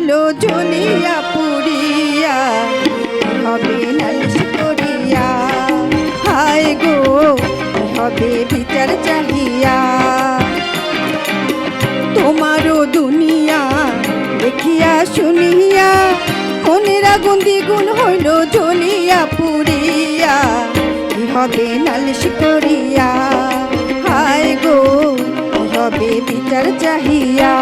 হলো জ্বলিয়া পুরিয়া হবে নালিশ করিয়া। হায় গো, হবে বিচার চাহিয়া। তোমারও দুনিয়া দেখিয়া শুনিয়া কনেরা গুন্দি গুণ হইল জ্বলিয়া পুরিয়া হবে নালিশ করিয়া। হায় গো, হবে বিচার চাহিয়া।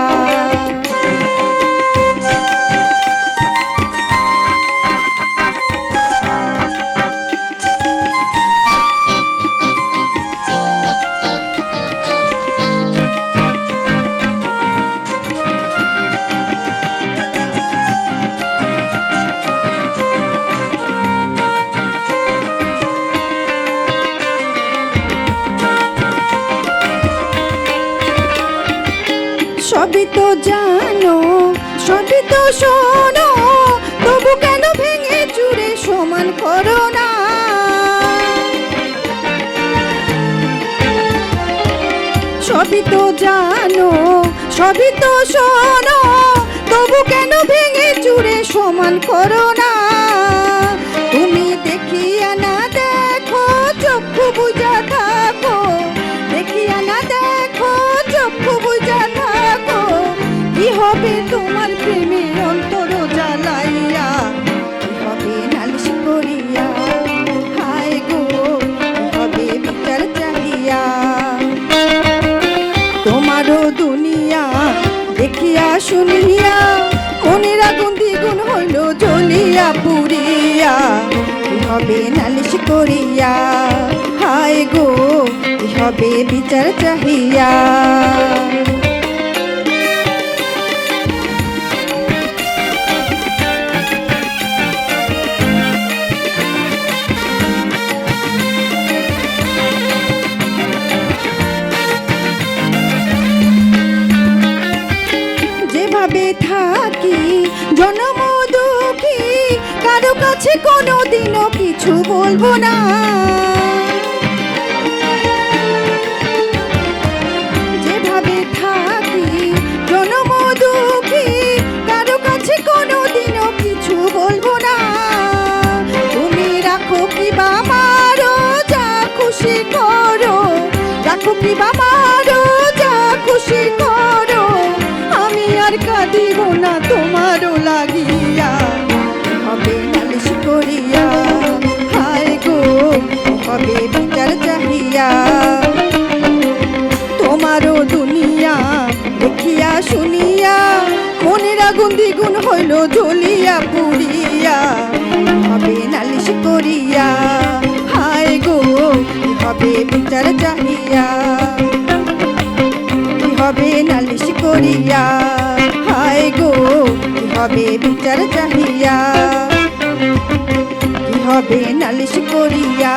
সবই তো জানো, সবই তো শোনো, তবু কেন ভেঙে চুরে সমান করো না? সবই তো জানো, সবই তো শোনো, তবু কেন ভেঙে চুরে সমান করো না? তোমার প্রেমে অন্তর জ্বালাইয়া হবে নালিশ করিয়া, হায় গো হবে বিচার চাহিয়া। তোমারও দুনিয়া দেখিয়া শুনিয়া, মনের আগুন দ্বিগুণ হইল জ্বলিয়া পুরিয়া হবে নালিশ করিয়া, হায় গো হবে বিচার চাহিয়া। থাকি, জনম দুঃখী, কারও কাছে কোনো দিনও কিছু বলব না। থাকি কারও কাছে কোনো দিনও কিছু বলব না। যা খুশি বা লাগিয়া হবে নালিশ করিয়া, হায় গো হবে বিচার চাহিয়া। তোমারও দুনিয়া দেখিয়া শুনিয়া, মনের আগুন দ্বিগুণ হইল জ্বলিয়া পুরিয়া হবে নালিশ করিয়া, হায় গো হবে বিচার চাহিয়া। হবে নালিশ করিয়া? হবে বিচার চাহিয়া কি হবে নালিশ করিয়া